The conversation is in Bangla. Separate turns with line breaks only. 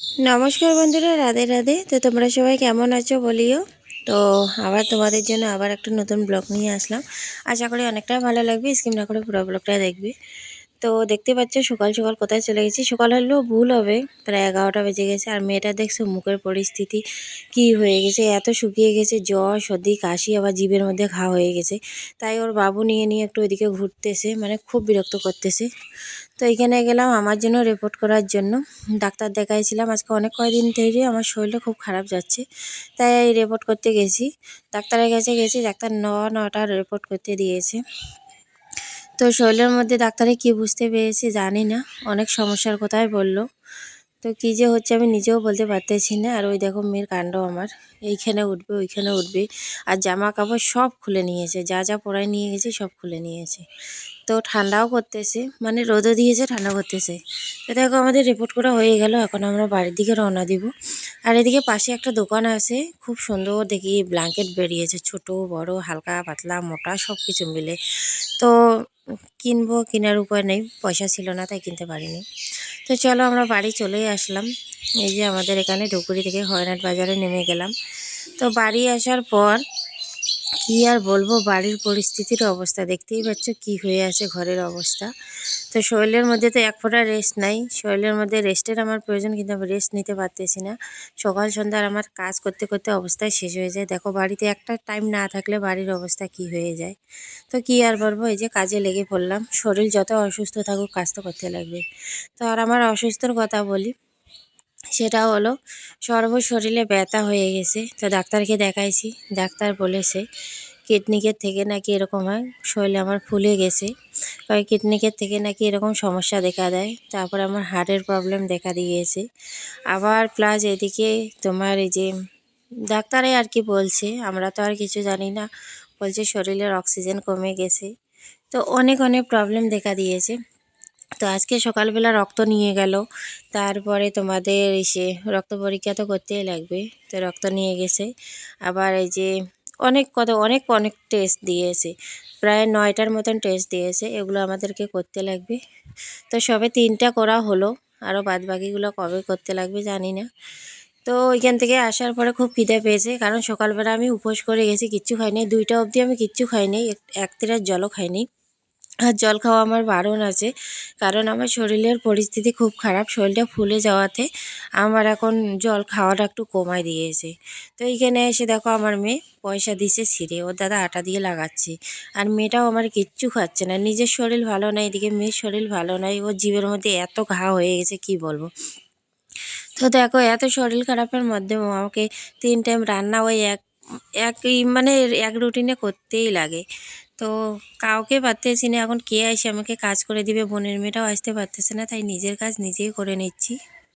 নমস্কার বন্ধুরা, রাধে রাধে। তো তোমরা সবাই কেমন আছো বলিও? তো আবার তোমাদের জন্য আবার একটা নতুন ব্লগ নিয়ে আসলাম। আশা করি অনেকটা ভালো লাগবে। স্কিম না করে পুরো ব্লগটা দেখবে। তো দেখতে পাচ্ছ সকাল সকাল কোথায় চলে গেছি? সকাল হলেও ভুল হবে। প্রায় এগারোটা বেজে গেছে আর মেয়েটা দেখছ মুখের পরিস্থিতি কি হয়ে গেছে? এত শুকিয়ে গেছে, জ্বর, সর্দি, কাশি, আবার জিভের মধ্যে ঘা হয়ে গেছে। তাই ওর বাবু নিয়ে নিয়ে একটু ওইদিকে ঘুরতেছে মানে খুব বিরক্ত করতেছে। তো এখানে গেলাম আমার জন্য রিপোর্ট করার জন্য। ডাক্তার দেখাইছিলাম, আজকে অনেক কয়দিন থেকে আমার শরীরটা খুব খারাপ যাচ্ছে। তাই এই রিপোর্ট করতে গেছি। ডাক্তারের কাছে গেছি, ডাক্তার ন নটা রিপোর্ট করতে দিয়েছে। তো শরীরের মধ্যে ডাক্তারে কি বুঝতে পেরেছি জানি না। অনেক সমস্যার কথাই বলল। তো কি যে হচ্ছে আমি নিজেও বলতে পারতেছি না। আর ওই দেখো মেয়ের কাণ্ড আমার। এইখানে উঠবে, ওইখানে উঠবে। আর জামা কাপড় সব খুলে নিয়েছে। যা যা পরায় নিয়ে গেছে সব খুলে নিয়েছে। তো ঠান্ডাও করতেছে মানে রোদও দিয়েছে ঠান্ডা করতেছে তো দেখো আমাদের রিপোর্ট করা হয়ে গেল, এখন আমরা বাড়ির দিকে রওনা দিব। আর এদিকে পাশে একটা দোকান আছে, খুব সুন্দর দেখি ব্ল্যাঙ্কেট বেরিয়েছে, ছোট, বড়, হালকা, পাতলা, মোটা সব কিছু মিলে। তো কিনবো, কেনার উপায় নেই, পয়সা ছিল না, তাই কিনতে পারিনি। তো চলো আমরা বাড়ি চলেই আসলাম। এই যে আমাদের এখানে ডুকুরি থেকে হয়নাট বাজারে নেমে গেলাম। তো বাড়ি আসার পর কি আর বলব? বাড়ির পরিস্থিতির অবস্থা, দেখতেই পাচ্ছ কি হয়ে আছে ঘরের অবস্থা। তো শরীরের মধ্যে তো এক ফোঁটা রেস্ট নাই। শরীরের মধ্যে রেস্টের আমার প্রয়োজন, কিন্তু আমি রেস্ট নিতে পারতেছি না। সকাল সন্ধ্যার আমার কাজ করতে করতে অবস্থায় শেষ হয়ে যায়। দেখো, বাড়িতে একটা টাইম না থাকলে বাড়ির অবস্থা কি হয়ে যায়? তো কি আর বলব? এই যে কাজে লেগে পড়লাম। শরীর যত অসুস্থ থাকুক, কাজ তো করতে লাগবে। তো আর আমার অসুস্থর কথা বলি সেটা হলো সর্ব শরীরে ব্যথা হয়ে গেছে। তো ডাক্তারকে দেখাইছি, ডাক্তার বলেছে কিডনিকের থেকে নাকি এরকম হয়, শরীরে আমার ফুলে গেছে। কয় কিডনিকের থেকে নাকি এরকম সমস্যা দেখা দেয়, তারপর আমার হার্টের প্রবলেম দেখা দিয়েছে। আবার প্লাস এদিকে তোমার এই যে, ডাক্তারে আর কি বলছে, আমরা তো আর কিছু জানি না, বলছে শরীরের অক্সিজেন কমে গেছে। তো অনেক অনেক প্রবলেম দেখা দিয়েছে। তো আজকে সকালবেলা রক্ত নিয়ে গেল। তারপরে তোমাদের এসে রক্ত পরীক্ষা তো করতেই লাগবে, তো রক্ত নিয়ে গেছে। আবার এই যে অনেক কত, অনেক অনেক টেস্ট দিয়েছে। প্রায় নয়টার মতন টেস্ট দিয়েছে, এগুলো আমাদেরকে করতে লাগবে। তো সবে তিনটা করা হলো আরও বাদ বাকিগুলো কবে করতে লাগবে জানি না। তো ওইখান থেকে আসার পরে খুব খিদে পেয়েছে, কারণ সকালবেলা আমি উপোস করে গেছি, কিচ্ছু খাইনি। দুইটা অবধি আমি কিচ্ছু খাইনি, এক তিরার জলও খাইনি। আর জল খাওয়া আমার বারণ আছে। কারণ আমার শরীরের পরিস্থিতি খুব খারাপ, শরীরটা ফুলে যাওয়াতে আমার এখন জল খাওয়াটা একটু কমায় দিয়েছে। তো এইখানে এসে দেখো আমার মেয়ে পয়সা দিছে ছিঁড়ে, ওর দাদা আটা দিয়ে লাগাচ্ছে। আর মেয়েটাও আমার কিচ্ছু খাচ্ছে না, নিজের শরীর ভালো নাই এদিকে মেয়ের শরীর ভালো নাই, ওর জীবের মধ্যে এত ঘা হয়ে গেছে, কি বলব? তো দেখো এত শরীর খারাপের মধ্যে আমাকে তিন টাইম রান্না ওই এক, একই মানে এক রুটিনে করতেই লাগে। তো কাউকে পারতেছি না। এখন কে এসে আমাকে কাজ করে দিবে? বোনের মেয়েটাও আসতে পারতেছে না, তাই নিজের কাজ নিজেই করে নিচ্ছি।